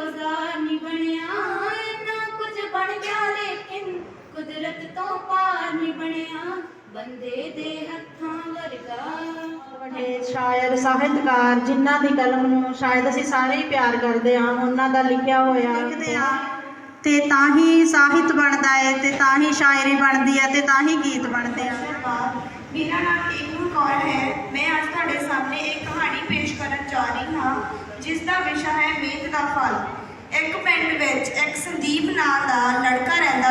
ਔਜ਼ਾਰ ਨਹੀਂ ਬਣਿਆ ਇੰਨਾ ਕੁਝ ਬਣ ਗਿਆ ਲੇਕਿਨ ਕੁਦਰਤ ਤੋਂ ਪਾਰ ਨਹੀਂ ਬਣਿਆ। ਬੰਦੇ ਦੇ ਹੱਥਾਂ ਵਰਗਾ ਵੱਡੇ ਸ਼ਾਇਰ ਸਾਹਿਤਕਾਰ ਜਿਨ੍ਹਾਂ ਦੀ ਕਲਮ ਨੂੰ ਸ਼ਾਇਦ ਅਸੀਂ ਸਾਰੇ ਹੀ ਪਿਆਰ ਕਰਦੇ ਹਾਂ ਉਹਨਾਂ ਦਾ ਲਿਖਿਆ ਹੋਇਆ। ਲਿਖਦੇ ਆ। ਤੇ ਤਾਂ ਹੀ ਸਾਹਿਤ ਬਣਦਾ ਹੈ ਤੇ ਤਾਂ ਹੀ ਸ਼ਾਇਰੀ ਬਣਦੀ ਹੈ ਤੇ ਤਾਂ ਹੀ ਗੀਤ ਬਣਦੇ ਆ। ਮੇਰਾ ਨਾਮ ਏਕੂ ਕੌਰ ਹੈ? ਮੈਂ ਅੱਜ ਤੁਹਾਡੇ ਸਾਹਮਣੇ ਇੱਕ ਕਹਾਣੀ ਪੇਸ਼ ਕਰਨ ਜਾ ਰਹੀ ਹਾਂ, ਜਿਸ ਦਾ ਵਿਸ਼ਾ ਹੈ ਮਿਹਨਤ ਦਾ ਫਲ। ਇੱਕ ਪਿੰਡ ਵਿੱਚ ਇੱਕ ਸੰਦੀਪ ਨਾਂ ਦਾ ਲੜਕਾ ਰਹਿੰਦਾ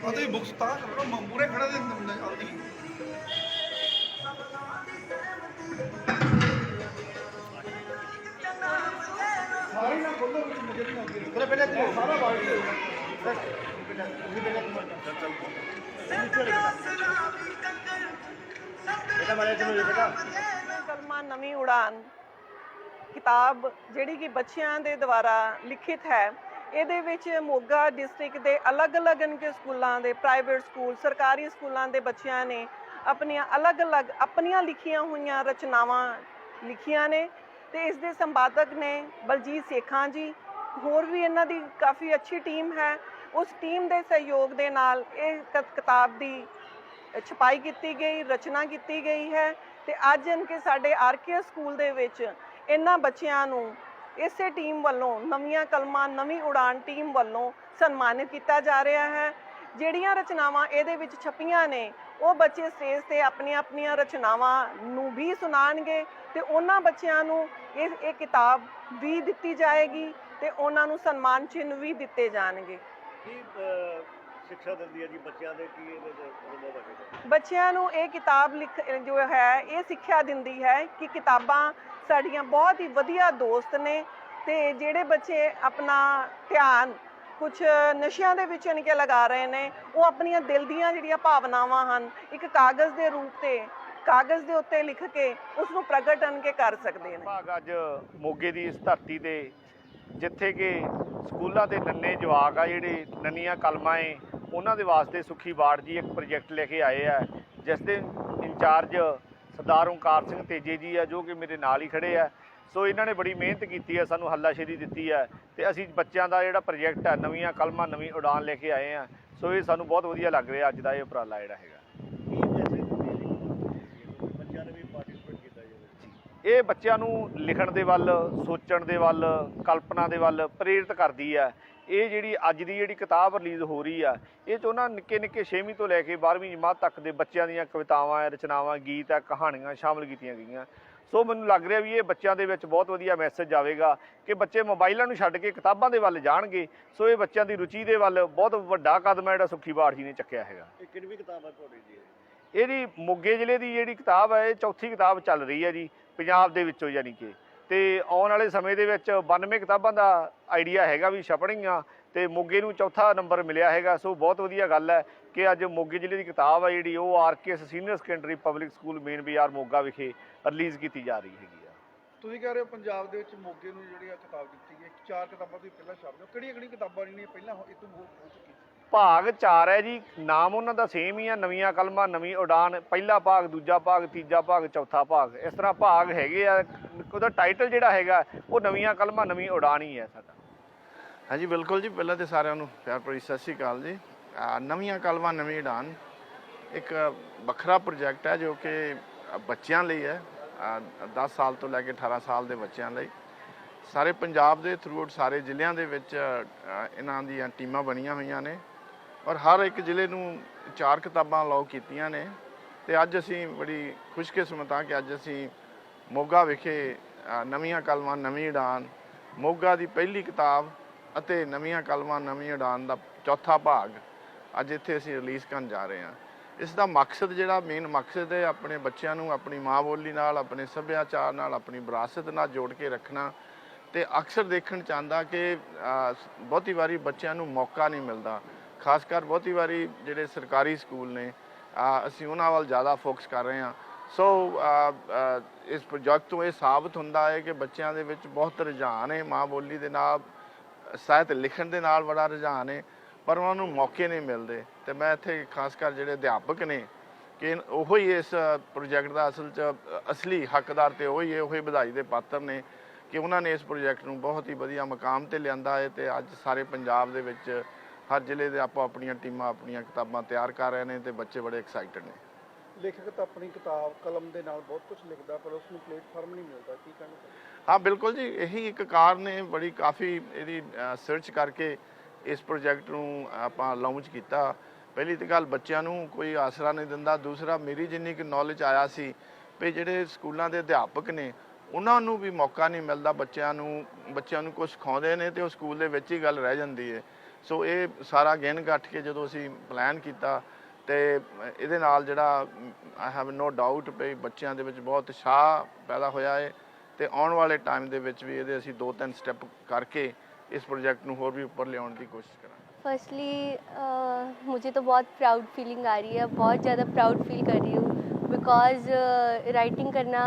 ਉਹਦੇ ਬੁక్స్ ਤਾਂ ਕਰੋ ਮੂਰੇ ਖੜੇ ਦੇ ਹੁੰਦੇ ਆਉਂਦੀ ਸਾਰੀ ਨਾ ਖੋਲੋ ਵਿੱਚ ਮੁਝੇ ਨਹੀਂ ਆਉਂਦੀ ਤੇਰੇ ਪਹਿਲੇ ਤੇ ਸਾਰਾ ਬਾਹਰ ਹੀ ਹੋਊਗਾ ਉਹਦੀ ਪਹਿਲੇ ਬੇਟਾ ਮਾਰੇ ਇਹ ਬੇਟਾ। ਕਲਮਾ ਨਵੀਂ ਉਡਾਨ। ਕਿਤਾਬ ਜਿਹੜੀ ਕਿ ਬੱਚਿਆਂ ਦੇ ਦੁਆਰਾ ਲਿਖਿਤ ਹੈ, ਇਹਦੇ ਵਿੱਚ ਮੋਗਾ ਡਿਸਟ੍ਰਿਕਟ ਦੇ ਅਲੱਗ-ਅਲੱਗ ਇਨਕੇ ਸਕੂਲਾਂ ਦੇ ਪ੍ਰਾਈਵੇਟ ਸਕੂਲ, ਸਰਕਾਰੀ ਸਕੂਲਾਂ ਦੇ ਬੱਚਿਆਂ ਨੇ ਆਪਣੀਆਂ ਅਲੱਗ-ਅਲੱਗ ਆਪਣੀਆਂ ਲਿਖੀਆਂ ਹੋਈਆਂ ਰਚਨਾਵਾਂ ਲਿਖੀਆਂ ਨੇ ਤੇ ਇਸ ਦੇ ਸੰਪਾਦਕ ਨੇ ਬਲਜੀਤ ਸੇਖਾਂ ਜੀ, ਹੋਰ ਵੀ ਇਹਨਾਂ ਦੀ ਕਾਫੀ ਅੱਛੀ ਟੀਮ ਹੈ। ਉਸ ਟੀਮ ਦੇ ਸਹਿਯੋਗ ਦੇ ਨਾਲ ਇਹ ਕ- ਕਿਤਾਬ ਦੀ ਛਪਾਈ ਕੀਤੀ ਗਈ, ਰਚਨਾ ਕੀਤੀ ਗਈ ਹੈ ਤੇ ਅੱਜ ਇਨਕੇ ਸਾਡੇ ਆਰਕੇ ਸਕੂਲ ਦੇ ਵਿੱਚ ਇਹਨਾਂ ਬੱਚਿਆਂ ਨੂੰ ਇਸੇ ਟੀਮ ਵੱਲੋਂ ਨਵੀਆਂ ਕਲਮਾਂ, ਨਵੀਂ ਉਡਾਨ ਟੀਮ ਵੱਲੋਂ ਸਨਮਾਨਿਤ ਕੀਤਾ ਜਾ ਰਿਹਾ ਹੈ। ਜਿਹੜੀਆਂ ਰਚਨਾਵਾਂ ਇਹਦੇ ਵਿੱਚ ਛਪੀਆਂ ਨੇ, ਉਹ ਬੱਚੇ ਸਟੇਜ ਤੇ ਆਪਣੀਆਂ ਆਪਣੀਆਂ ਰਚਨਾਵਾਂ ਨੂੰ ਵੀ ਸੁਣਾਣਗੇ ਤੇ ਉਹਨਾਂ ਬੱਚਿਆਂ ਨੂੰ ਇਹ ਇਹ ਕਿਤਾਬ ਵੀ ਦਿੱਤੀ ਜਾਏਗੀ ਤੇ ਉਹਨਾਂ ਨੂੰ ਸਨਮਾਨ ਚਿੰਨ੍ਹ ਵੀ ਦਿੱਤੇ ਜਾਣਗੇ। ਸਿੱਖਿਆ ਦਿੰਦੀ ਹੈ ਜੀ ਬੱਚਿਆਂ ਦੇ ਕੀ ਇਹਦੇ ਚ ਅਨੁਭਵ ਹੈ ਬੱਚਿਆਂ ਨੂੰ ਇਹ ਕਿਤਾਬ ਲਿਖ ਜੋ ਹੈ ਇਹ ਸਿੱਖਿਆ ਦਿੰਦੀ ਹੈ ਕਿ ਕਿਤਾਬਾਂ ਸਾਡੀਆਂ ਬਹੁਤ ਹੀ ਵਧੀਆ ਦੋਸਤ ਨੇ ਤੇ ਜਿਹੜੇ ਬੱਚੇ ਆਪਣਾ ਧਿਆਨ ਕੁਝ ਨਸ਼ਿਆਂ ਦੇ ਵਿੱਚ ਨਿਕੇ ਲਗਾ ਰਹੇ ਨੇ ਉਹ ਆਪਣੀਆਂ ਦਿਲ ਦੀਆਂ ਜਿਹੜੀਆਂ ਭਾਵਨਾਵਾਂ ਹਨ ਇੱਕ ਕਾਗਜ਼ ਦੇ ਰੂਪ ਤੇ ਕਾਗਜ਼ ਦੇ ਉੱਤੇ ਲਿਖ ਕੇ ਉਸ ਨੂੰ ਪ੍ਰਗਟਨ ਕੇ ਕਰ ਸਕਦੇ ਨੇ। ਭਾਗ ਅੱਜ ਮੋਗੇ ਦੀ ਇਸ ਧਰਤੀ ਤੇ ਜਿੱਥੇ ਕਿ ਸਕੂਲਾਂ ਦੇ ਨੰਨੇ ਜਵਾਕ ਆ ਜਿਹੜੇ ਨੰਨੀਆਂ ਕਲਮਾਂ ਏ, ਉਹਨਾਂ ਦੇ ਵਾਸਤੇ ਸੁਖੀ ਬਾੜ ਜੀ ਇੱਕ ਪ੍ਰੋਜੈਕਟ ਲੈ ਕੇ ਆਏ ਆ। ਜਿਸ ਦੇ ਇੰਚਾਰਜ ਸਰਦਾਰ ਓਂਕਾਰ ਸਿੰਘ ਤੇਜੇ ਜੀ ਆ, ਜੋ ਕਿ ਮੇਰੇ ਨਾਲ ਹੀ ਖੜੇ ਆ। ਸੋ ਇਹਨਾਂ ਨੇ ਬੜੀ ਮਿਹਨਤ ਕੀਤੀ ਹੈ ਸਾਨੂੰ ਹੱਲਾਸ਼ੇਰੀ ਦਿੱਤੀ ਹੈ ਤੇ ਅਸੀਂ ਬੱਚਿਆਂ ਦਾ ਜਿਹੜਾ ਪ੍ਰੋਜੈਕਟ ਆ, ਨਵੀਆਂ ਕਲਮਾਂ, ਨਵੀਂ ਉਡਾਨ ਲੈ ਕੇ ਆਏ ਆ। ਸੋ ਇਹ ਸਾਨੂੰ ਬਹੁਤ ਵਧੀਆ ਲੱਗ ਰਿਹਾ ਅੱਜ ਦਾ ਇਹ ਉਪਰਾਲਾ ਜਿਹੜਾ ਹੈਗਾ ਬੱਚਿਆਂ ਨੇ ਵੀ ਪਾਰਟਿਸਿਪੇਟ ਕੀਤਾ ਜੀ ਇਹ ਬੱਚਿਆਂ ਨੂੰ ਲਿਖਣ ਦੇ ਵੱਲ ਸੋਚਣ ਦੇ ਵੱਲ ਕਲਪਨਾ ਦੇ ਵੱਲ ਪ੍ਰੇਰਿਤ ਕਰਦੀ ਹੈ। ਇਹ ਜਿਹੜੀ ਅੱਜ ਦੀ ਜਿਹੜੀ ਕਿਤਾਬ ਰਿਲੀਜ਼ ਹੋ ਰਹੀ ਆ ਇਹ ਚ ਉਹਨਾਂ ਨਿੱਕੇ ਨਿੱਕੇ 6ਵੀਂ ਤੋਂ ਲੈ ਕੇ 12ਵੀਂ ਜਮਾਤ ਤੱਕ ਦੇ ਬੱਚਿਆਂ ਦੀਆਂ ਕਵਿਤਾਵਾਂ ਰਚਨਾਵਾਂ ਗੀਤ ਆ ਕਹਾਣੀਆਂ ਸ਼ਾਮਲ ਕੀਤੀਆਂ ਗਈਆਂ। ਸੋ ਮੈਨੂੰ ਲੱਗ ਰਿਹਾ ਵੀ ਇਹ ਬੱਚਿਆਂ ਦੇ ਵਿੱਚ ਬਹੁਤ ਵਧੀਆ ਮੈਸੇਜ ਜਾਵੇਗਾ ਕਿ ਬੱਚੇ ਮੋਬਾਈਲਾਂ ਨੂੰ ਛੱਡ ਕੇ ਕਿਤਾਬਾਂ ਦੇ ਵੱਲ ਜਾਣਗੇ। ਸੋ ਇਹ ਬੱਚਿਆਂ ਦੀ ਰੁਚੀ ਦੇ ਵੱਲ ਬਹੁਤ ਵੱਡਾ ਕਦਮ ਹੈ ਜਿਹੜਾ ਸੁਖੀ ਬਾੜ ਜੀ ਨੇ ਚੱਕਿਆ ਹੈਗਾ। ਇਹ ਕਿੰਨੀ ਕਿਤਾਬ ਹੈ ਤੁਹਾਡੀ ਜੀ? ਇਹਦੀ ਮੋਗੇ ਜ਼ਿਲ੍ਹੇ ਦੀ ਜਿਹੜੀ ਕਿਤਾਬ ਹੈ ਇਹ ਚੌਥੀ ਕਿਤਾਬ ਚੱਲ ਰਹੀ ਹੈ ਜੀ। ਪੰਜਾਬ ਦੇ ਵਿੱਚੋਂ ਯਾਨੀ ਕਿ। ਤੇ ਆਉਣ ਵਾਲੇ ਸਮੇਂ ਦੇ ਵਿੱਚ 92 ਕਿਤਾਬਾਂ ਦਾ ਆਈਡੀਆ ਹੈਗਾ ਵੀ ਛਪਣਗੀਆਂ ਤੇ ਮੋਗੇ ਨੂੰ ਚੌਥਾ ਨੰਬਰ ਮਿਲਿਆ ਹੈਗਾ। ਸੋ ਬਹੁਤ ਵਧੀਆ ਗੱਲ ਹੈ ਕਿ ਅੱਜ ਮੋਗੇ ਜ਼ਿਲ੍ਹੇ ਦੀ ਕਿਤਾਬ ਆ ਜਿਹੜੀ, ਉਹ RKS senior secondary public school main ਬਾਜ਼ਾਰ ਮੋਗਾ ਵਿਖੇ ਰਿਲੀਜ਼ ਕੀਤੀ ਜਾ ਰਹੀ ਹੈਗੀ ਆ। ਤੁਸੀਂ ਕਹਿ ਰਹੇ ਹੋ ਪੰਜਾਬ ਦੇ ਵਿੱਚ ਮੋਗੇ ਨੂੰ ਜਿਹੜੀ ਆ ਕਿਤਾਬ ਦਿੱਤੀ ਗਈ, ਚਾਰ ਕਿਤਾਬਾਂ ਤੁਸੀਂ ਪਹਿਲਾਂ ਛਾਪਦੇ ਦਿਓ ਕਿਹੜੀਆਂ ਕਿਹੜੀਆਂ ਕਿਤਾਬਾਂ ਜਿਹੜੀਆਂ ਪਹਿਲਾਂ ਇਹ ਤੋਂ ਹੋ ਚੁੱਕੀ ਭਾਗ 4 ਹੈ ਜੀ। ਨਾਮ ਉਹਨਾਂ ਦਾ ਸੇਮ ਹੀ ਆ, ਨਵੀਆਂ ਕਲਮਾਂ, ਨਵੀਂ ਉਡਾਨ, ਪਹਿਲਾ ਭਾਗ, ਦੂਜਾ ਭਾਗ, ਤੀਜਾ ਭਾਗ, ਚੌਥਾ ਭਾਗ। ਇਸ ਤਰ੍ਹਾਂ ਭਾਗ ਹੈਗੇ ਆ। ਉਹਦਾ ਟਾਈਟਲ ਜਿਹੜਾ ਹੈਗਾ, ਉਹ ਨਵੀਆਂ ਕਲਮਾਂ, ਨਵੀਂ ਉਡਾਨ ਹੀ ਹੈ ਸਾਡਾ। ਹਾਂਜੀ, ਬਿਲਕੁਲ ਜੀ। ਪਹਿਲਾਂ ਤੇ ਸਾਰਿਆਂ ਨੂੰ ਪਿਆਰ ਭਰੀ ਸਤਿ ਸ਼੍ਰੀ ਅਕਾਲ ਜੀ। ਨਵੀਆਂ ਕਲਮਾਂ, ਨਵੀਂ ਉਡਾਨ ਇੱਕ ਵੱਖਰਾ ਪ੍ਰੋਜੈਕਟ ਹੈ ਜੋ ਕਿ ਬੱਚਿਆਂ ਲਈ ਹੈ। ਅਹ 10 ਸਾਲ ਤੋਂ ਲੈ ਕੇ 18 ਸਾਲ ਦੇ ਬੱਚਿਆਂ ਲਈ। ਸਾਰੇ ਪੰਜਾਬ ਦੇ ਥਰੂ ਸਾਰੇ ਜ਼ਿਲ੍ਹਿਆਂ ਦੇ ਵਿੱਚ ਇਹਨਾਂ ਦੀਆਂ ਟੀਮਾਂ ਬਣੀਆਂ ਹੋਈਆਂ ਨੇ। ਔਰ ਹਰ ਇੱਕ ਜ਼ਿਲ੍ਹੇ ਨੂੰ ਚਾਰ ਕਿਤਾਬਾਂ ਅਲਾਉ ਕੀਤੀਆਂ ਨੇ ਤੇ ਅੱਜ ਅਸੀਂ ਬੜੀ ਖੁਸ਼ਕਿਸਮਤ ਹਾਂ ਕਿ ਅੱਜ ਅਸੀਂ ਮੋਗਾ ਵਿਖੇ ਨਵੀਆਂ ਕਲਮਾਂ, ਨਵੀਂ ਉਡਾਨ, ਮੋਗਾ ਦੀ ਪਹਿਲੀ ਕਿਤਾਬ ਅਤੇ ਨਵੀਆਂ ਕਲਮਾਂ, ਨਵੀਂ ਉਡਾਨ ਦਾ ਚੌਥਾ ਭਾਗ ਅੱਜ ਇੱਥੇ ਅਸੀਂ ਰਿਲੀਜ਼ ਕਰਨ ਜਾ ਰਹੇ ਹਾਂ। ਇਸ ਦਾ ਮਕਸਦ ਜਿਹੜਾ ਮੇਨ ਮਕਸਦ ਹੈ ਆਪਣੇ ਬੱਚਿਆਂ ਨੂੰ ਆਪਣੀ ਮਾਂ ਬੋਲੀ ਨਾਲ, ਆਪਣੇ ਸੱਭਿਆਚਾਰ ਨਾਲ, ਆਪਣੀ ਵਿਰਾਸਤ ਨਾਲ ਜੋੜ ਕੇ ਰੱਖਣਾ ਤੇ ਅਕਸਰ ਦੇਖਣ ਚਾਹੁੰਦਾ ਕਿ ਬਹੁਤੀ ਵਾਰੀ ਬੱਚਿਆਂ ਨੂੰ ਮੌਕਾ ਨਹੀਂ ਮਿਲਦਾ। ਖਾਸ ਕਰ ਬਹੁਤੀ ਵਾਰੀ ਜਿਹੜੇ ਸਰਕਾਰੀ ਸਕੂਲ ਨੇ ਅਸੀਂ ਉਹਨਾਂ ਵੱਲ ਜ਼ਿਆਦਾ ਫੋਕਸ ਕਰ ਰਹੇ ਹਾਂ। ਸੋ ਇਸ ਪ੍ਰੋਜੈਕਟ ਤੋਂ ਇਹ ਸਾਬਤ ਹੁੰਦਾ ਹੈ ਕਿ ਬੱਚਿਆਂ ਦੇ ਵਿੱਚ ਬਹੁਤ ਰੁਝਾਨ ਹੈ। ਮਾਂ ਬੋਲੀ ਦੇ ਨਾਲ, ਸਾਹਿਤ ਲਿਖਣ ਦੇ ਨਾਲ ਬੜਾ ਰੁਝਾਨ ਹੈ, ਪਰ ਉਹਨਾਂ ਨੂੰ ਮੌਕੇ ਨਹੀਂ ਮਿਲਦੇ। ਤੇ ਮੈਂ ਇੱਥੇ ਖਾਸ ਕਰ ਜਿਹੜੇ ਅਧਿਆਪਕ ਨੇ, ਕਿ ਉਹ ਹੀ ਇਸ ਪ੍ਰੋਜੈਕਟ ਦਾ ਅਸਲ 'ਚ, ਅਸਲੀ ਹੱਕਦਾਰ ਤੇ ਹੀ ਹੈ, ਉਹ ਹੀ ਵਧਾਈ ਦੇ ਪਾਤਰ ਨੇ ਕਿ ਉਹਨਾਂ ਨੇ ਇਸ ਪ੍ਰੋਜੈਕਟ ਨੂੰ ਬਹੁਤ ਹੀ ਵਧੀਆ ਮਕਾਮ ਤੇ ਲਿਆਂਦਾ ਹੈ ਤੇ ਅੱਜ ਸਾਰੇ ਪੰਜਾਬ ਦੇ ਵਿੱਚ ਹਰ ਜ਼ਿਲ੍ਹੇ ਦੇ ਆਪੋ ਆਪਣੀਆਂ ਟੀਮਾਂ ਆਪਣੀਆਂ ਕਿਤਾਬਾਂ ਤਿਆਰ ਕਰ ਰਹੇ ਨੇ ਤੇ ਬੱਚੇ ਬੜੇ ਐਕਸਾਈਟਡ ਨੇ। ਲੇਖਕ ਤਾਂ ਆਪਣੀ ਕਿਤਾਬ ਕਲਮ ਦੇ ਨਾਲ ਬਹੁਤ ਕੁਝ ਲਿਖਦਾ ਪਰ ਉਸ ਨੂੰ ਪਲੇਟਫਾਰਮ ਨਹੀਂ ਮਿਲਦਾ ਕੀ ਕਹਿਣਾ ਹਾਂ ਬਿਲਕੁਲ ਜੀ ਇਹੀ ਇੱਕ ਕਾਰਨ ਨੇ ਬੜੀ ਕਾਫੀ ਇਹਦੀ ਸਰਚ ਕਰਕੇ ਇਸ ਪ੍ਰੋਜੈਕਟ ਨੂੰ ਆਪਾਂ ਲਾਂਚ ਕੀਤਾ। ਪਹਿਲੀ ਤਾਂ ਗੱਲ ਬੱਚਿਆਂ ਨੂੰ ਕੋਈ ਆਸਰਾ ਨਹੀਂ ਦਿੰਦਾ ਦੂਸਰਾ ਮੇਰੀ ਜਿੰਨੀ ਕਿ ਨੌਲੇਜ ਆਇਆ ਸੀ ਵੀ ਜਿਹੜੇ ਸਕੂਲਾਂ ਦੇ ਅਧਿਆਪਕ ਨੇ ਉਹਨਾਂ ਨੂੰ ਵੀ ਮੌਕਾ ਨਹੀਂ ਮਿਲਦਾ ਬੱਚਿਆਂ ਨੂੰ ਬੱਚਿਆਂ ਨੂੰ ਕੁਝ ਸਿਖਾਉਂਦੇ ਨੇ ਤੇ ਉਹ ਸਕੂਲ ਦੇ ਵਿੱਚ ਹੀ ਗੱਲ ਰਹਿ ਜਾਂਦੀ ਹੈ ਸੋ ਇਹ ਸਾਰਾ ਗਿਣ ਗੱਠ ਕੇ ਜਦੋਂ ਅਸੀਂ ਪਲਾਨ ਕੀਤਾ ਤੇ ਇਹਦੇ ਨਾਲ ਜਿਹੜਾ ਆਈ ਹੈਵ ਨੋ ਡਾਊਟ ਵੀ ਬੱਚਿਆਂ ਦੇ ਵਿੱਚ ਬਹੁਤ ਉਤਸ਼ਾਹ ਪੈਦਾ ਹੋਇਆ ਹੈ ਤੇ ਆਉਣ ਵਾਲੇ ਟਾਈਮ ਦੇ ਵਿੱਚ ਵੀ ਇਹਦੇ ਅਸੀਂ ਦੋ ਤਿੰਨ ਸਟੈਪ ਕਰਕੇ ਇਸ ਪ੍ਰੋਜੈਕਟ ਨੂੰ ਹੋਰ ਵੀ ਉੱਪਰ ਲਿਆਉਣ ਦੀ ਕੋਸ਼ਿਸ਼ ਕਰਾਂਗੇ फर्स्टली मुझे तो बहुत प्राउड फीलिंग आ रही है बहुत ज़्यादा प्राउड फील कर रही हूँ बिकॉज़ राइटिंग करना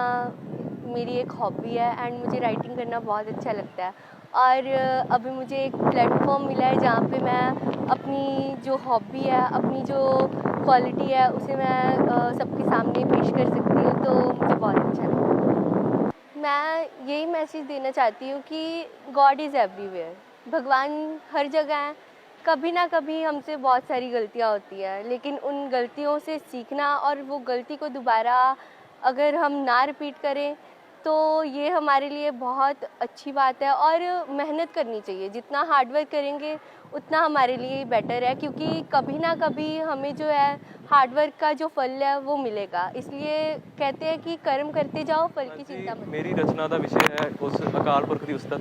मेरी एक हॉबी है एंड मुझे राइटिंग करना बहुत अच्छा लगता है और अभी मुझे एक प्लेटफॉर्म मिला है जहाँ पे मैं अपनी जो हॉबी है, अपनी जो क्वालिटी है, उसे मैं सबके सामने पेश कर सकती हूँ तो मुझे बहुत अच्छा लगता है मैं यही मैसेज देना चाहती हूँ कि गॉड इज़ एवरीवेयर भगवान हर जगह है। कभी ना कभी हमसे बहुत सारी गलतियाँ होती हैं, लेकिन उन गलतियों से सीखना और वो गलती को दोबारा अगर हम ना रिपीट करें तो ये हमारे लिए बहुत अच्छी बात है और मेहनत करनी चाहिए जितना हार्ड वर्क करेंगे उतना हमारे लिए बेटर है क्योंकि कभी ना कभी हमें जो है हार्ड वर्क का जो फल है वो मिलेगा इसलिए कहते हैं कि कर्म करते जाओ फल की चिंता मत ਮੇਰੀ ਰਚਨਾ ਦਾ ਵਿਸ਼ੇ ਹੈ ਉਸ ਅਕਾਲ ਪੁਰਖ ਦੀ ਉਸਤਤ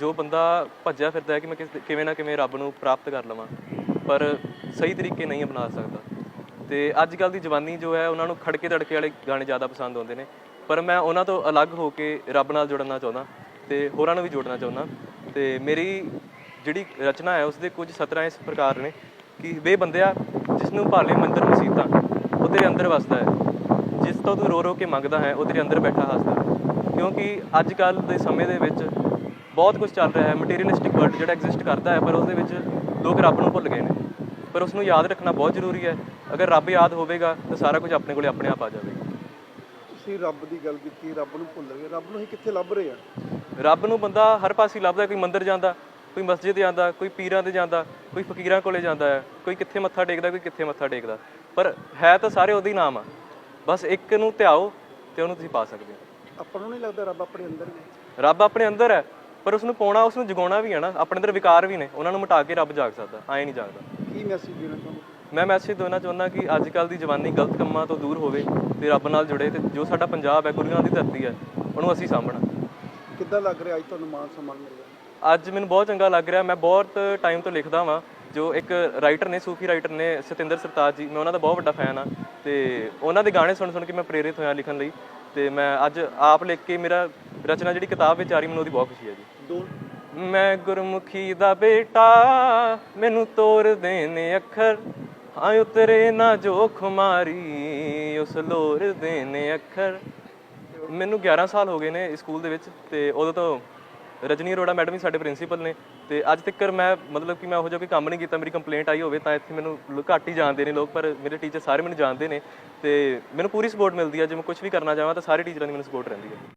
ਜੋ ਬੰਦਾ ਭੱਜਿਆ ਫਿਰਦਾ ਹੈ ਕਿ ਮੈਂ ਕਿਸ- ਕਿਵੇਂ ਨਾ ਕਿਵੇਂ ਰੱਬ ਨੂੰ ਪ੍ਰਾਪਤ ਕਰ ਲਵਾਂ ਪਰ ਸਹੀ ਤਰੀਕੇ ਨਹੀਂ ਅਪਣਾ ਸਕਦਾ ਤੇ ਅੱਜ ਕੱਲ ਦੀ ਜਵਾਨੀ ਜੋ ਹੈ ਉਹਨਾਂ ਨੂੰ ਖੜਕੇ ਤੜਕੇ ਵਾਲੇ ਗਾਣੇ ਜ਼ਿਆਦਾ ਪਸੰਦ ਆਉਂਦੇ ਨੇ ਪਰ ਮੈਂ ਉਹਨਾਂ ਤੋਂ ਅਲੱਗ ਹੋ ਕੇ ਰੱਬ ਨਾਲ ਜੁੜਨਾ ਚਾਹੁੰਦਾ ਤੇ ਹੋਰਾਂ ਨੂੰ ਵੀ ਜੋੜਨਾ ਚਾਹੁੰਦਾ ਤੇ ਮੇਰੀ ਜਿਹੜੀ ਰਚਨਾ ਹੈ ਉਸ ਦੇ ਕੁਝ ਸਤਰਾਂ ਇਸ ਪ੍ਰਕਾਰ ਨੇ ਕਿ ਵੇ ਬੰਦਿਆ ਜਿਸ ਨੂੰ ਭਾਲੇ ਮੰਦਰ ਮਸੀਤਾਂ ਉਹ ਤੇਰੇ ਅੰਦਰ ਵਸਦਾ ਹੈ। ਜਿਸ ਤੋਂ ਤੂੰ ਰੋ ਰੋ ਕੇ ਮੰਗਦਾ ਹੈ, ਉਹ ਤੇਰੇ ਅੰਦਰ ਬੈਠਾ ਹੱਸਦਾ ਕਿਉਂਕਿ ਅੱਜ ਕੱਲ ਦੇ ਸਮੇਂ ਦੇ ਵਿੱਚ ਬਹੁਤ ਕੁਝ ਚੱਲ ਰਿਹਾ ਹੈ ਮਟੀਰੀਅਲਿਸਟਿਕ ਵਰਲਡ ਜਿਹੜਾ ਐਗਜ਼ਿਸਟ ਕਰਦਾ ਹੈ, ਪਰ ਉਸ ਦੇ ਵਿੱਚ ਲੋਕ ਰੱਬ ਨੂੰ ਭੁੱਲ ਗਏ ਨੇ। ਪਰ ਉਸ ਨੂੰ ਯਾਦ ਰੱਖਣਾ ਬਹੁਤ ਜ਼ਰੂਰੀ ਹੈ। ਅਗਰ ਰੱਬ ਯਾਦ ਹੋਵੇਗਾ, ਤਾਂ ਸਾਰਾ ਕੁਝ ਆਪਣੇ ਕੋਲੇ ਆਪਣੇ ਆਪ ਆ ਜਾਵੇਗਾ। ਤੁਸੀਂ ਰੱਬ ਦੀ ਗੱਲ ਕੀਤੀ ਰੱਬ ਨੂੰ ਭੁੱਲ ਗਏ ਰੱਬ ਨੂੰ ਅਸੀਂ ਕਿੱਥੇ ਲੱਭ ਰਹੇ ਆ ਰੱਬ ਨੂੰ ਬੰਦਾ ਹਰ ਪਾਸੇ ਲੱਭਦਾ ਕੋਈ ਮੰਦਿਰ ਜਾਂਦਾ ਕੋਈ ਮਸਜਿਦ ਜਾਂਦਾ ਕੋਈ ਪੀਰਾਂ ਤੇ ਜਾਂਦਾ ਕੋਈ ਫਕੀਰਾਂ ਕੋਲੇ ਜਾਂਦਾ ਹੈ ਕੋਈ ਕਿੱਥੇ ਮੱਥਾ ਟੇਕਦਾ ਕੋਈ ਕਿੱਥੇ ਮੱਥਾ ਟੇਕਦਾ। ਪਰ ਹੈ ਤਾਂ ਸਾਰੇ ਉਹਦੇ ਹੀ ਨਾਮ ਆ। ਬਸ ਇੱਕ ਨੂੰ ਧਿਆਓ ਤੇ ਉਹਨੂੰ ਤੁਸੀਂ ਪਾ ਸਕਦੇ ਹੋ। ਆਪਾਂ ਨੂੰ ਨਹੀਂ ਲੱਗਦਾ ਰੱਬ ਆਪਣੇ ਅੰਦਰ ਨੇ ਰੱਬ ਆਪਣੇ ਅੰਦਰ ਹੈ ਪਰ ਉਸ ਨੂੰ ਪਾਉਣਾ ਉਸ ਨੂੰ ਜਗਾਉਣਾ ਵੀ ਹੈ ਨਾ ਆਪਣੇ ਅੰਦਰ ਵਿਕਾਰ ਵੀ ਨੇ ਉਹਨਾਂ ਨੂੰ ਮਿਟਾ ਕੇ ਰੱਬ ਜਾਗ ਸਕਦਾ ਐਂ ਨਹੀਂ ਜਾਗਦਾ। ਕੀ ਮੈਸੇਜ ਦੇਣਾ ਚਾਹੁੰਦੇ ਮੈਂ ਮੈਸੇਜ ਦੇਣਾ ਚਾਹੁੰਦਾ ਕਿ ਅੱਜ ਕੱਲ ਦੀ ਜਵਾਨੀ ਗਲਤ ਕੰਮਾਂ ਤੋਂ ਦੂਰ ਹੋਵੇ ਤੇ ਰੱਬ ਨਾਲ ਜੁੜੇ ਤੇ ਜੋ ਸਾਡਾ ਪੰਜਾਬ ਹੈ ਗੁਰੂਆਂ ਦੀ ਧਰਤੀ ਹੈ ਉਹਨੂੰ ਅਸੀਂ ਸਾਂਭਣਾ। ਕਿੱਦਾਂ ਲੱਗ ਰਿਹਾ ਅੱਜ ਤੁਹਾਨੂੰ ਮਾਨ ਸਨਮਾਨ ਮਿਲ ਰਿਹਾ? ਅੱਜ ਮੈਨੂੰ ਬਹੁਤ ਚੰਗਾ ਲੱਗ ਰਿਹਾ। ਮੈਂ ਬਹੁਤ ਟਾਈਮ ਤੋਂ ਲਿਖਦਾ ਵਾਂ ਜੋ ਇੱਕ ਰਾਈਟਰ ਨੇ ਸੂਫੀ ਰਾਈਟਰ ਨੇ ਸਤਿੰਦਰ ਸਰਤਾਜ ਜੀ ਮੈਂ ਉਹਨਾਂ ਦਾ ਬਹੁਤ ਵੱਡਾ ਫੈਨ ਆ ਤੇ ਉਹਨਾਂ ਦੇ ਗਾਣੇ ਸੁਣ ਸੁਣ ਕੇ ਮੈਂ ਪ੍ਰੇਰਿਤ ਹੋਇਆ ਲਿਖਣ ਲਈ ਤੇ ਮੈਂ ਅੱਜ ਆਪ ਲਿਖ ਕੇ ਮੇਰਾ ਰਚਨਾ ਜਿਹੜੀ ਕਿਤਾਬ ਵਿੱਚ ਆ ਰਹੀ ਮੈਨੂੰ ਉਹਦੀ ਬਹੁਤ ਖੁਸ਼ੀ ਹੈ ਜੀ। ਦੋ। ਮੈਂ ਗੁਰਮੁਖੀ ਦਾ ਬੇਟਾ ਮੈਨੂੰ ਤੋਰ ਦੇਨੇ ਅੱਖਰ। ਹਾਂ ਉਤਰੇ ਨਾ ਜੋ ਖੁਮਾਰੀ ਉਸ ਲੋਰ ਦੇਨੇ ਅੱਖਰ। ਮੈਨੂੰ 11 ਸਾਲ ਹੋ ਗਏ ਨੇ ਸਕੂਲ ਦੇ ਵਿੱਚ, ਤੇ ਉਦੋਂ ਤੋਂ ਰਜਨੀ ਅਰੋੜਾ ਮੈਡਮ ਹੀ ਸਾਡੇ ਪ੍ਰਿੰਸੀਪਲ ਨੇ, ਤੇ ਅੱਜ ਤੱਕ ਮੈਂ ਮਤਲਬ ਕਿ ਮੈਂ ਉਹੋ ਜਿਹਾ ਕੋਈ ਕੰਮ ਨਹੀਂ ਕੀਤਾ, ਮੇਰੀ ਕੰਪਲੇਂਟ ਆਈ ਹੋਵੇ ਤਾਂ ਇੱਥੇ ਮੈਨੂੰ ਘੱਟ ਹੀ ਜਾਣਦੇ ਨੇ ਲੋਕ, ਪਰ ਮੇਰੇ ਟੀਚਰ ਸਾਰੇ ਮੈਨੂੰ ਜਾਣਦੇ ਨੇ, ਤੇ ਮੈਨੂੰ ਪੂਰੀ ਸਪੋਰਟ ਮਿਲਦੀ ਹੈ ਜੇ ਮੈਂ ਕੁਝ ਵੀ ਕਰਨਾ ਚਾਹਾਂ ਤਾਂ ਸਾਰੇ ਟੀਚਰਾਂ ਦੀ ਮੈਨੂੰ ਸਪੋਰਟ ਰਹਿੰਦੀ ਹੈ